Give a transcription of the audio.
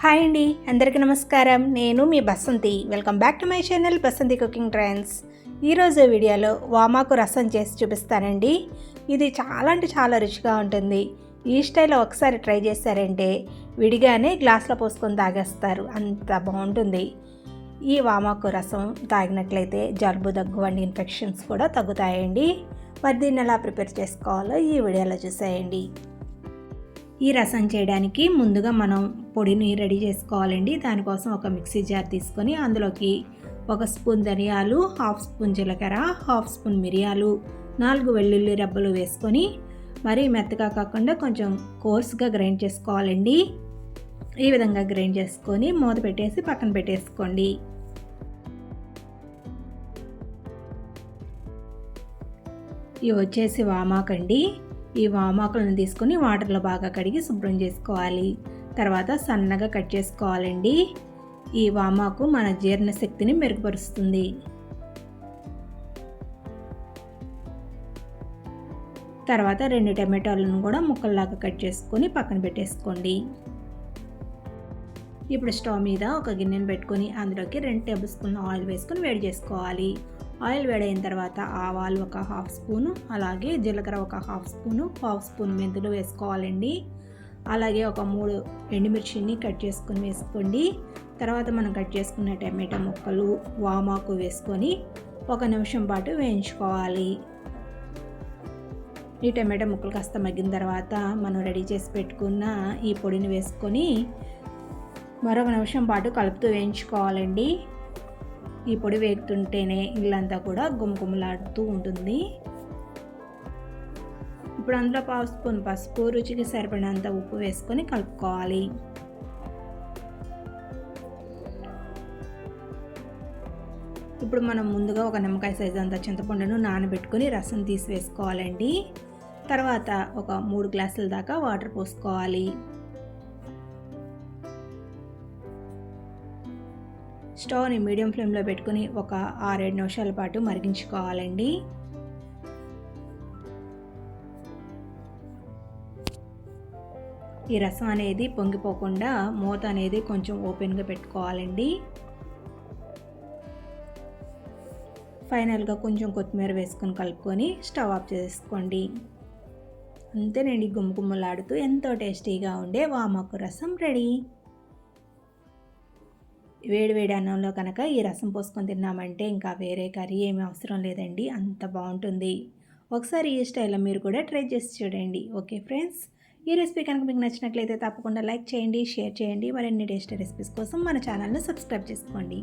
Hi అండి అందరికీ నమస్కారం. నేను మీ Basanti. Welcome back to my channel Basanti cooking trends ఈరోజు వీడియోలో వామాకు రసం చేసి చూపిస్తానండి. ఇది చాలా అంటే చాలా రుచిగా ఉంటుంది. ఈ స్టైల్లో ఒకసారి ట్రై చేశారంటే విడిగానే గ్లాస్లో పోసుకొని తాగేస్తారు. అంత బాగుంటుంది. ఈ వామాకు రసం తాగినట్లయితే జలుబు దగ్గు వంటి ఇన్ఫెక్షన్స్ కూడా తగ్గుతాయండి. మరి దీన్ని ఎలా ప్రిపేర్ చేసుకోవాలో ఈ వీడియోలో చూసేయండి. ఈ రసం చేయడానికి ముందుగా మనం పొడిని రెడీ చేసుకోవాలండి. దానికోసం ఒక మిక్సీ జార్ తీసుకొని అందులోకి ఒక స్పూన్ ధనియాలు హాఫ్ స్పూన్ జీలకర్ర హాఫ్ స్పూన్ మిరియాలు నాలుగు వెల్లుల్లి రెబ్బలు వేసుకొని మరీ మెత్తగా కాకుండా కొంచెం కోర్స్గా గ్రైండ్ చేసుకోవాలండి. ఈ విధంగా గ్రైండ్ చేసుకొని మూత పెట్టేసి పక్కన పెట్టేసుకోండి. ఇవి వచ్చేసి వామాకండి. ఈ వామాకులను తీసుకొని వాటర్లో బాగా కడిగి శుభ్రం చేసుకోవాలి. తర్వాత సన్నగా కట్ చేసుకోవాలండి. ఈ వామాకు మన జీర్ణశక్తిని మెరుగుపరుస్తుంది. తర్వాత రెండు టమాటాలను కూడా ముక్కల్లాగా కట్ చేసుకొని పక్కన పెట్టేసుకోండి. ఇప్పుడు స్టవ్ మీద ఒక గిన్నెను పెట్టుకొని అందులోకి రెండు టేబుల్ స్పూన్ ఆయిల్ వేసుకొని వేడి చేసుకోవాలి. ఆయిల్ వేడైన తర్వాత ఆవాలు ఒక హాఫ్ స్పూను అలాగే జీలకర్ర ఒక హాఫ్ స్పూను హాఫ్ స్పూన్ మెంతులు వేసుకోవాలండి. అలాగే ఒక మూడు ఎండుమిర్చిని కట్ చేసుకొని వేసుకోండి. తర్వాత మనం కట్ చేసుకున్న టమాటా ముక్కలు వామాకు వేసుకొని ఒక నిమిషం పాటు వేయించుకోవాలి. ఈ టమాటా ముక్కలు కాస్త మగ్గిన తర్వాత మనం రెడీ చేసి పెట్టుకున్న ఈ పొడిని వేసుకొని మరొక నిమిషం పాటు కలుపుతూ వేయించుకోవాలండి. ఈ పొడి వేగుతుంటేనే ఇల్లంతా కూడా గుమగుమలాడుతూ ఉంటుంది. ఇప్పుడు అందులో పావు స్పూన్ పసుపు రుచికి సరిపడినంత ఉప్పు వేసుకొని కలుపుకోవాలి. ఇప్పుడు మనం ముందుగా ఒక నిమ్మకాయ సైజు అంత చింతపండును నానబెట్టుకొని రసం తీసి వేసుకోవాలండి. తర్వాత ఒక మూడు గ్లాసుల దాకా వాటర్ పోసుకోవాలి. స్టవ్ని మీడియం ఫ్లేమ్లో పెట్టుకుని ఒక ఆరేడు నిమిషాల పాటు మరిగించుకోవాలండి. ఈ రసం అనేది పొంగిపోకుండా మూత అనేది కొంచెం ఓపెన్గా పెట్టుకోవాలండి. ఫైనల్గా కొంచెం కొత్తిమీర వేసుకొని కలుపుకొని స్టవ్ ఆఫ్ చేసుకోండి అంతేనండి గుమ్మగుమ్మలాడుతూ ఎంతో టేస్టీగా ఉండే వామాకు రసం రెడీ. వేడివేడి అన్నంలో కనుక ఈ రసం పోసుకొని తిన్నామంటే ఇంకా వేరే కర్రీ ఏమీ అవసరం లేదండి అంత బాగుంటుంది. ఒకసారి ఈ స్టైల్లో మీరు కూడా ట్రై చేసి చూడండి. ఓకే ఫ్రెండ్స్ ఈ రెసిపీ కనుక మీకు నచ్చినట్లయితే తప్పకుండా లైక్ చేయండి షేర్ చేయండి. మరిన్ని టేస్ట్ రెసిపీస్ కోసం మన ఛానల్ని సబ్స్క్రైబ్ చేసుకోండి.